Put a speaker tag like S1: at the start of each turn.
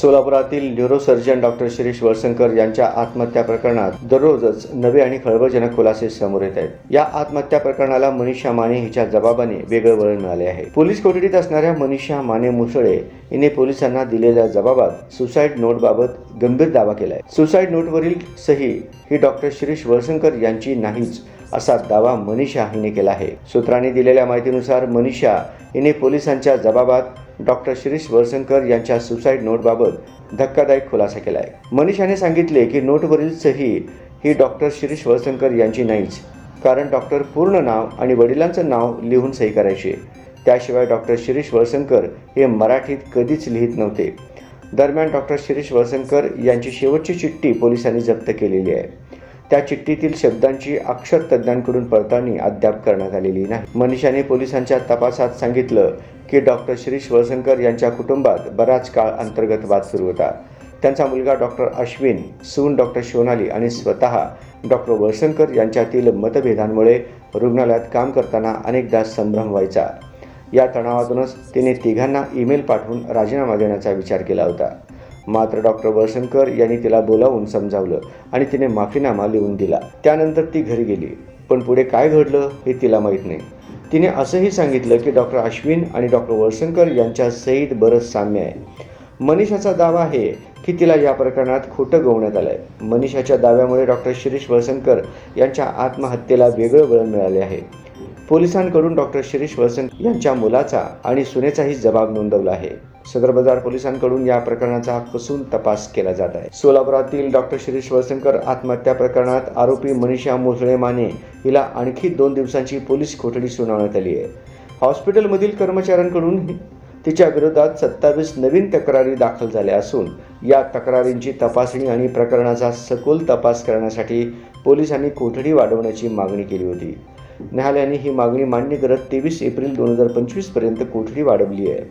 S1: सोलापुरातील neurosurgeon doctor Shirish Walsankar यांच्या आत्महत्या प्रकरणात दररोजच नवे आणि खळबळजनक खुलासे समोर येत आहेत. या आत्महत्या प्रकरणाला मनीषा माने हिच्या जबाबाने वेगळं वळण मिळाले आहे. पोलीस कोठडीत असणाऱ्या मनीषा माने मुसळे हिने पोलिसांना दिलेल्या जबाबात सुसाईड नोटबाबत गंभीर दावा केलाय. सुसाईड नोटवरील सही ही डॉक्टर शिरीष वळसंकर यांची नाहीच असा दावा मनीषा हिने केला आहे. सूत्रांनी दिलेल्या माहितीनुसार मनीषा हिने पोलिसांच्या जबाबात डॉक्टर शिरीष वळसंकर यांच्या सुसाईड नोटबाबत धक्कादायक खुलासा केला आहे मनीषाने सांगितले की नोटवरील सही ही डॉक्टर शिरीष वळसंकर यांची नाहीच कारण डॉक्टर पूर्ण नाव आणि वडिलांचं नाव लिहून सही करायचे. त्याशिवाय डॉक्टर शिरीष वळसंकर हे मराठीत कधीच लिहित नव्हते. दरम्यान डॉक्टर शिरीष वळसंकर यांची शेवटची चिठ्ठी पोलिसांनी जप्त केलेली आहे. त्या चिठ्ठीतील शब्दांची अक्षर तज्ज्ञांकडून पडताळणी अद्याप करण्यात आलेली नाही. मनीषाने पोलिसांच्या तपासात सांगितलं की डॉक्टर शिरीष वळसंकर यांच्या कुटुंबात बराच काळ अंतर्गत वाद सुरू होता. त्यांचा मुलगा डॉक्टर अश्विन सून डॉक्टर सोनाली आणि स्वतः डॉक्टर वळसंकर यांच्यातील मतभेदांमुळे रुग्णालयात काम करताना अनेकदा संभ्रम व्हायचा. या तणावातूनच तिने तिघांना ईमेल पाठवून राजीनामा देण्याचा विचार केला होता. मात्र डॉक्टर वळसंकर यांनी तिला बोलावून समजावलं आणि तिने माफीनामा लिहून दिला. त्यानंतर ती घरी गेली. पण पुढे काय घडलं हे तिला माहीत नाही. तिने असंही सांगितलं की डॉक्टर अश्विन आणि डॉक्टर वळसंकर यांच्या सहित बरंच साम्य आहे. मनीषाचा दावा आहे की तिला या प्रकरणात खोटं गवण्यात आलं आहे मनीषाच्या दाव्यामुळे डॉक्टर शिरीष वळसंकर यांच्या आत्महत्येला वेगळं वळण मिळाले आहे. पोलिसांकडून डॉक्टर शिरीष वसन यांच्या मुलाचा आणि सुनेचाही जबाब नोंदवला आहे. सदर बाजार पोलिसांकडून या प्रकरणाचा कसून तपास केला जात आहे. सोलापुरातील डॉक्टर शिरीष वळसंकर आत्महत्या प्रकरणात आरोपी मनीषा मोसळे माने हिला आणखी दोन दिवसांची पोलीस कोठडी सुनावण्यात आली आहे. हॉस्पिटलमधील कर्मचाऱ्यांकडून तिच्या विरोधात सत्तावीस नवीन तक्रारी दाखल झाल्या असून या तक्रारींची तपासणी आणि प्रकरणाचा सखोल तपास करण्यासाठी पोलिसांनी कोठडी वाढवण्याची मागणी केली होती. न्यायालयाने ही मागणी मान्य करत तेवीस एप्रिल दोन हजार पंचवीसपर्यंत कोठडी वाढवली आहे.